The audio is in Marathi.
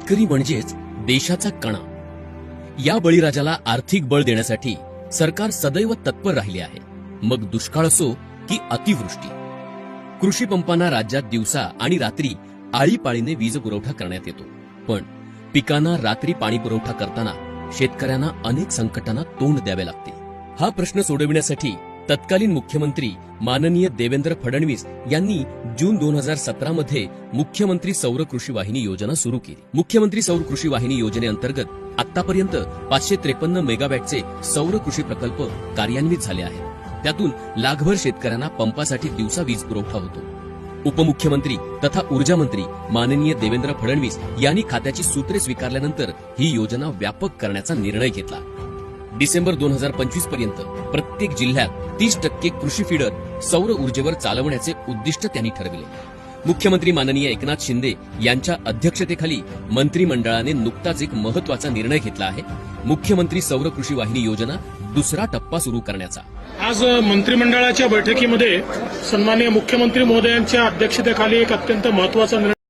शेतकरी म्हणजेच देशाचा कणा. या बळीराजाला आर्थिक बळ देण्यासाठी सरकार सदैव तत्पर राहिले आहे. मग दुष्काळ असो की अतिवृष्टी. कृषी पंपांना राज्यात दिवसा आणि रात्री आळीपाळीने वीज पुरवठा करण्यात येतो. पण पिकांना रात्री पाणी पुरवठा करताना शेतकऱ्यांना अनेक संकटांना तोंड द्यावे लागते. हा प्रश्न सोडविण्यासाठी तत्कालीन मुख्यमंत्री माननीय देवेंद्र फडणवीस यांनी जून दोन हजार सतरा मध्ये मुख्यमंत्री सौर कृषी वाहिनी योजना सुरू केली. मुख्यमंत्री सौर कृषी वाहिनी योजनेअंतर्गत आतापर्यंत पाचशे त्रेपन्न मेगावॅटचे सौर कृषी प्रकल्प कार्यान्वित झाले आहेत. त्यातून लाखभर शेतकऱ्यांना पंपासाठी दिवसा वीज पुरवठा होतो. उपमुख्यमंत्री तथा ऊर्जा मंत्री माननीय देवेंद्र फडणवीस यांनी खात्याची सूत्रे स्वीकारल्यानंतर ही योजना व्यापक करण्याचा निर्णय घेतला. डिसेंबर दोन हजार पंचवीसपर्यंत प्रत्येक जिल्ह्यात तीस टक्के कृषी फीडर सौर ऊर्जेवर चालवण्याचे उद्दिष्ट त्यांनी ठरविले. मुख्यमंत्री माननीय एकनाथ शिंदे यांच्या अध्यक्षतेखाली मंत्रिमंडळाने नुकताच एक महत्त्वाचा निर्णय घेतला आहे. मुख्यमंत्री सौर कृषी वाहिनी योजना दुसरा टप्पा सुरू करण्याचा. आज मंत्रिमंडळाच्या बैठकीमध्ये सन्माननीय मुख्यमंत्री महोदयांच्या अध्यक्षतेखाली एक अत्यंत महत्त्वाचा निर्णय